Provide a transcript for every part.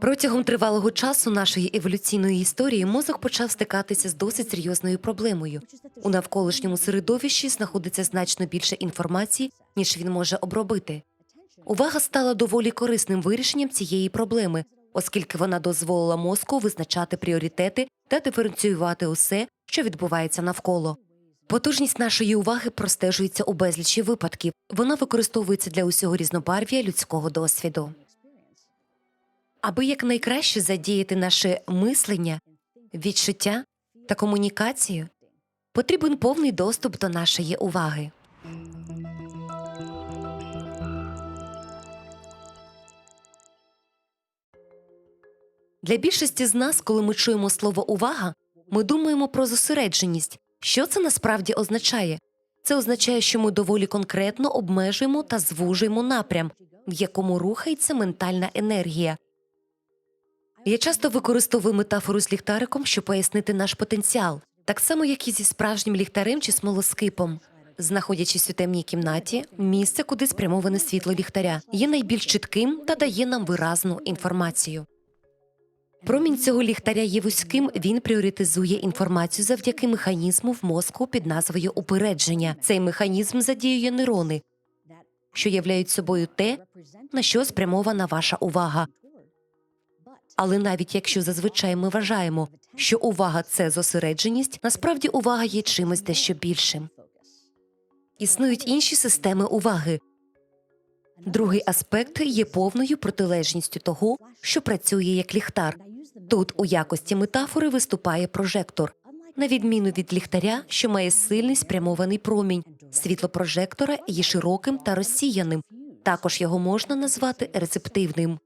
Протягом тривалого часу нашої еволюційної історії мозок почав стикатися з досить серйозною проблемою. У навколишньому середовищі знаходиться значно більше інформації, ніж він може обробити. Увага стала доволі корисним вирішенням цієї проблеми, оскільки вона дозволила мозку визначати пріоритети та диференціювати усе, що відбувається навколо. Потужність нашої уваги простежується у безлічі випадків. Вона використовується для усього різнобарв'я людського досвіду. Аби якнайкраще задіяти наше мислення, відчуття та комунікацію, потрібен повний доступ до нашої уваги. Для більшості з нас, коли ми чуємо слово увага, ми думаємо про зосередженість. Що це насправді означає? Це означає, що ми доволі конкретно обмежуємо та звужуємо напрям, в якому рухається ментальна енергія. Я часто використовую метафору з ліхтариком, щоб пояснити наш потенціал, так само, як і зі справжнім ліхтарем чи смолоскипом. Знаходячись у темній кімнаті, місце, куди спрямоване світло ліхтаря, є найбільш чітким та дає нам виразну інформацію. Промінь цього ліхтаря є вузьким, він пріоритизує інформацію завдяки механізму в мозку під назвою упередження. Цей механізм задіює нейрони, що являють собою те, на що спрямована ваша увага. Але навіть якщо зазвичай ми вважаємо, що увага це зосередженість, насправді увага є чимось дещо більшим. Існують інші системи уваги. Другий аспект є повною протилежністю того, що працює як ліхтар. Тут у якості метафори виступає прожектор. На відміну від ліхтаря, що має сильний спрямований промінь, світло прожектора є широким та розсіяним. Також його можна назвати рецептивним.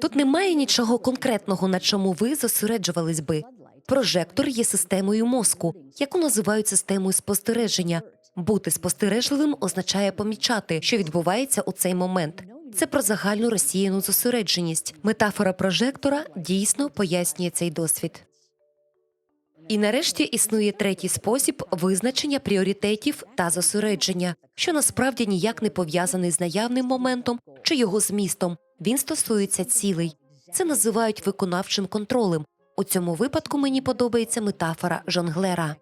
Тут немає нічого конкретного, на чому ви зосереджувались би. Прожектор є системою мозку, яку називають системою спостереження. Бути спостережливим означає помічати, що відбувається у цей момент. Це про загальну розсіяну зосередженість. Метафора прожектора дійсно пояснює цей досвід. І нарешті існує третій спосіб визначення пріоритетів та зосередження, що насправді ніяк не пов'язаний з наявним моментом чи його змістом. Він стосується цілей. Це називають виконавчим контролем. У цьому випадку мені подобається метафора жонглера.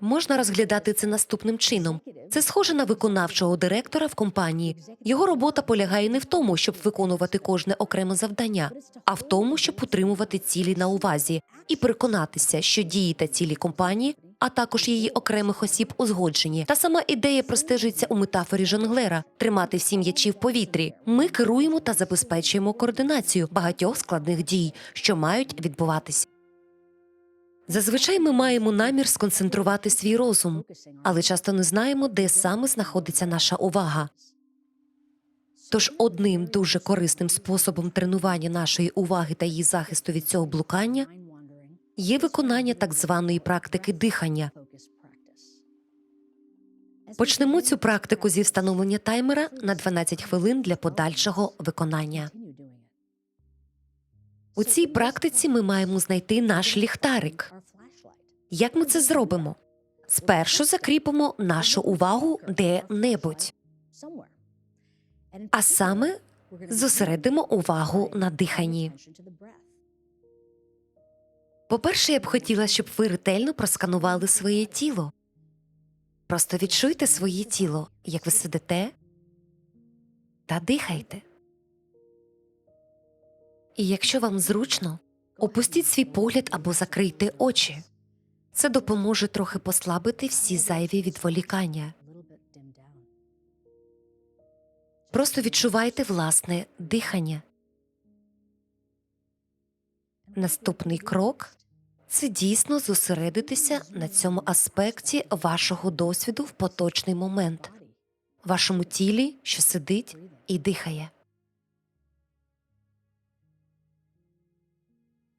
Можна розглядати це наступним чином. Це схоже на виконавчого директора в компанії. Його робота полягає не в тому, щоб виконувати кожне окреме завдання, а в тому, щоб утримувати цілі на увазі і переконатися, що дії та цілі компанії, а також її окремих осіб узгоджені. Та сама ідея простежується у метафорі жонглера тримати всі м'ячі в повітрі. Ми керуємо та забезпечуємо координацію багатьох складних дій, що мають відбуватися. Зазвичай ми маємо намір сконцентрувати свій розум, але часто не знаємо, де саме знаходиться наша увага. Тож одним дуже корисним способом тренування нашої уваги та її захисту від цього блукання є виконання так званої практики дихання. Почнемо цю практику зі встановлення таймера на 12 хвилин для подальшого виконання. У цій практиці ми маємо знайти наш ліхтарик. Як ми це зробимо? Спершу закріпимо нашу увагу де-небудь, а саме зосередимо увагу на диханні. По-перше, я б хотіла, щоб ви ретельно просканували своє тіло. Просто відчуйте своє тіло, як ви сидите та дихайте. І якщо вам зручно, опустіть свій погляд або закрийте очі. Це допоможе трохи послабити всі зайві відволікання. Просто відчувайте власне дихання. Наступний крок це дійсно зосередитися на цьому аспекті вашого досвіду в поточний момент, вашому тілі, що сидить і дихає.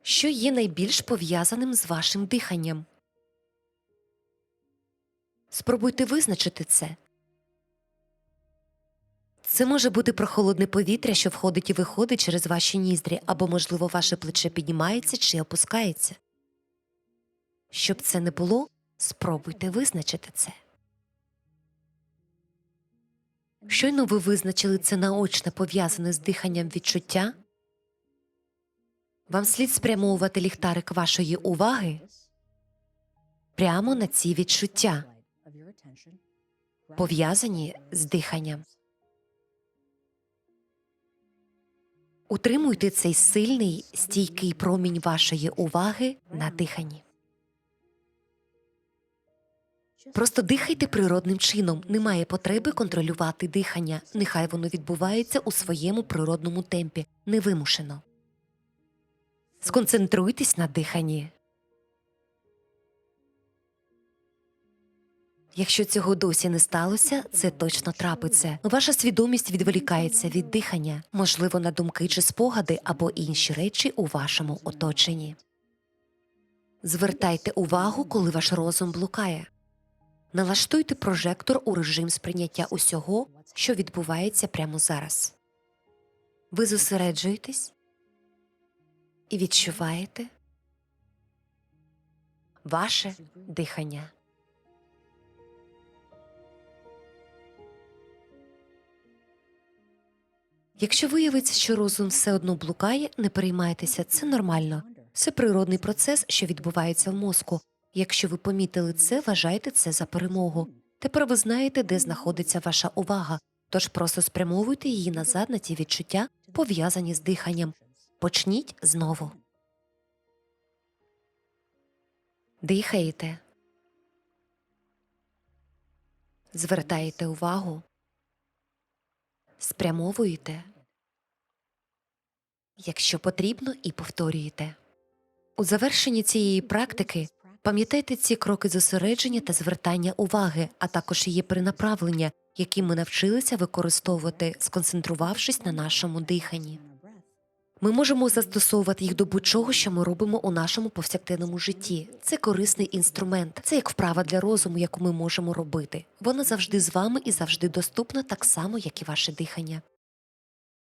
Що є найбільш пов'язаним з вашим диханням? Спробуйте визначити це. Це може бути прохолодне повітря, що входить і виходить через ваші ніздрі, або, можливо, ваше плече піднімається чи опускається. Щоб це не було, спробуйте визначити це. Щойно ви визначили це наочне пов'язане з диханням відчуття, Вам слід спрямовувати ліхтарик вашої уваги прямо на ці відчуття, пов'язані з диханням. Утримуйте цей сильний, стійкий промінь вашої уваги на диханні. Просто дихайте природним чином. Немає потреби контролювати дихання. Нехай воно відбувається у своєму природному темпі, невимушено. Сконцентруйтесь на диханні. Якщо цього досі не сталося, це точно трапиться. Ваша свідомість відволікається від дихання, можливо, на думки чи спогади або інші речі у вашому оточенні. Звертайте увагу, коли ваш розум блукає. Налаштуйте прожектор у режим сприйняття усього, що відбувається прямо зараз. Ви зосереджуєтесь і відчуваєте ваше дихання. Якщо виявиться, що розум все одно блукає, не переймайтеся, це нормально. Це природний процес, що відбувається в мозку. Якщо ви помітили це, вважайте це за перемогу. Тепер ви знаєте, де знаходиться ваша увага, тож просто спрямовуйте її назад на ті відчуття, пов'язані з диханням. Почніть знову. Дихаєте. Звертаєте увагу. Спрямовуєте. Якщо потрібно, і повторюєте. У завершенні цієї практики пам'ятайте ці кроки зосередження та звертання уваги, а також її перенаправлення, які ми навчилися використовувати, сконцентрувавшись на нашому диханні. Ми можемо застосовувати їх до будь-чого, що ми робимо у нашому повсякденному житті. Це корисний інструмент, це як вправа для розуму, яку ми можемо робити. Вона завжди з вами і завжди доступна, так само, як і ваше дихання.